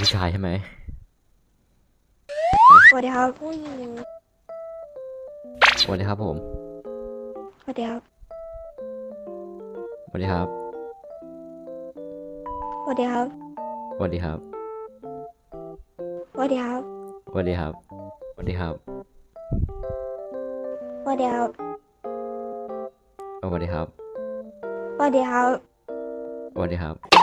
ผู้ชายใช่ไหมสวัสดีครับผู้หญิงสวัสดีครับผมสวัสดีครับสวัสดีครับสวัสดีครับสวัสดีครับสวัสดีครับสวัสดีครับสวัสดีครับสวัสดีครับสวัสดีครับสวัสดีครับสวัสดีครับ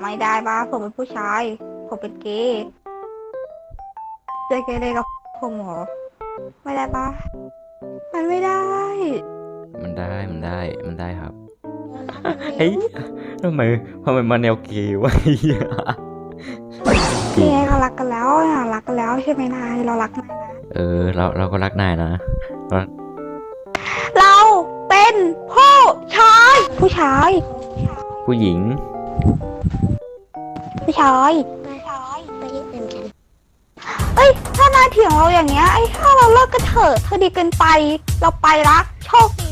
ไม่ได้บ้าผมเป็นผู้ชาย ผมเป็นเกย์จะเกเรกับผมเหรอไม่ได้ปะมันไม่ได้ มันได้มันได้มันได้ครับเฮ้ยทำไมทำไมมาแนวเกย์วะเหี้ยนี่ไงเรารักกันแล้วอะรักกันแล้วใช่ไหมนายเรารักนายนะเออ เราเราก็รักนายนะเราเป็นผู้ชาย ผู้ชาย ผู้หญิง ผู้ชายผู้ชายไม่ได้เป็นกันเอ้ยถ้านายเถียงเราอย่างเงี้ยไอ้ถ้าเราเลิกกันเถอะเธอดีเกินไป เราไปละโชคดี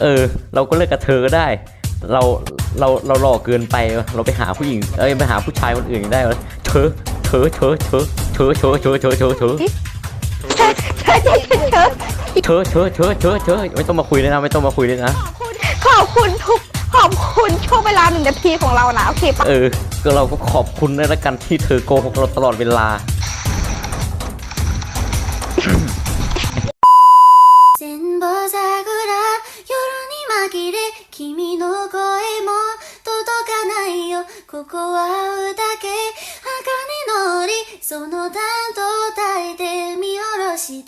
เออ เราก็เลิกกับเธอก็ได้ เราเราเราหล่อเกินไปเราไปหาผู้หญิงเอ้ยไปหาผู้ชายคนอื่นได้เหรอเธอเธอเธอเธอเธอเธอเธอเธอเธอเธอเชิญเชิญเชิญเชิญเชิญเธอเธอเธอเธอเธอไม่ต้องมาคุยเลยนะไม่ต้องมาคุยเลยนะ ขอบคุณทุก ขอบคุณช่วงเวลาหนึ่งนาทีของเรานะโอเคปะ เออ ก็เราก็ขอบคุณนะละกันที่เธอโกหกเราตลอดเวลา 千本桜夜に紛れ君の声も届かないよここは歌け鋼の檻その担当抱いて見下ろして